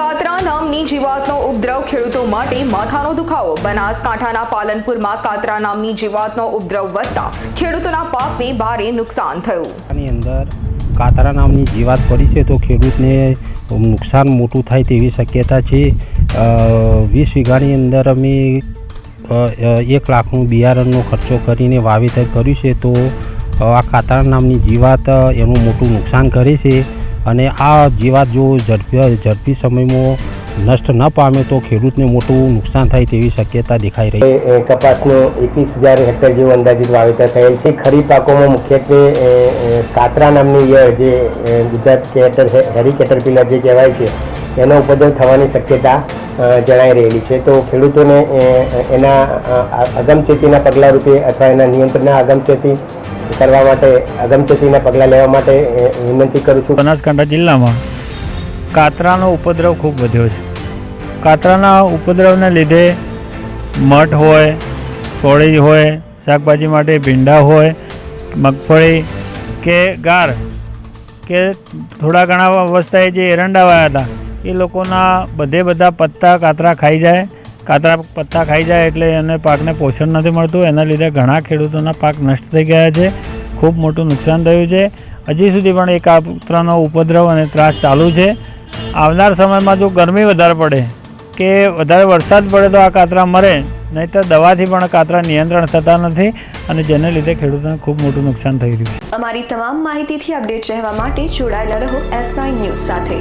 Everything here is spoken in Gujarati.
કાતરા નામની જીવાતનો ઉપદ્રવ ખેડૂતો માટે માથાનો દુખાવો. બનાસકાંઠાના પાલનપુરમાં કાતરા નામની જીવાતનો ઉપદ્રવ વધતા ખેડૂતોના પાકને ભારે નુકસાન થયું. આની અંદર કાતરા નામની જીવાત પડી છે તો ખેડૂતને નુકસાન મોટું થાય તેવી શક્યતા છે. વીસ વીઘાની અંદર અમે એક લાખનું બિયારણનો ખર્ચો કરીને વાવેતર કર્યું છે તો આ કાતરા નામની જીવાત એનું મોટું નુકસાન કરે છે. અને આ જીવાત જો ઝડપી ઝડપી સમયમાં નષ્ટ ન પામે તો ખેડૂતને મોટું નુકસાન થાય તેવી શક્યતા દેખાઈ રહી. કપાસનું એકવીસ હજાર હેક્ટર જેવું અંદાજિત વાવેતર થયેલ છે. ખરીફ પાકોમાં મુખ્યત્વે કાતરા નામની ઈયળ જે ગુજરાત કેટર હેરી કેટરપિલર જે કહેવાય છે, એનો ઉપદ્રવ થવાની શક્યતા જણાઈ રહેલી છે. તો ખેડૂતોને એના અગમચેતીના પગલાં રૂપે અથવા એના નિયંત્રણના અગમચેતી કરવા માટે અગમચેતીના પગલાં લેવા માટે વિનંતી કરું છું. બનાસકાંઠા જિલ્લામાં કાતરાનો ઉપદ્રવ ખૂબ વધ્યો છે. કાતરાના ઉપદ્રવને લીધે મઠ હોય થોળી હોય, શાકભાજી માટે ભીંડા હોય, મગફળી કે ગાર કે થોડા ઘણા અવસ્થાએ જે એરંડા વાયા હતા, એ લોકોના બધે બધા પત્તા કાતરા ખાઈ જાય. કાતરા પત્તા ખાઈ જાય એટલે એને પાકને પોષણ નથી મળતું. એના લીધે ઘણા ખેડૂતોના પાક નષ્ટ થઈ ગયા છે. ખૂબ મોટું નુકસાન થયું છે. હજી સુધી પણ એ કાતરાનો ઉપદ્રવ અને ત્રાસ ચાલુ છે. આવનાર સમયમાં જો ગરમી વધારે પડે કે વધારે વરસાદ પડે તો આ કાતરા મરે, નહીંતર દવાથી પણ કાતરા નિયંત્રણ થતા નથી અને જેને લીધે ખેડૂતોને ખૂબ મોટું નુકસાન થઈ રહ્યું છે. અમારી તમામ માહિતીથી અપડેટ રહેવા માટે જોડાયેલા રહો એસ ન્યૂઝ સાથે.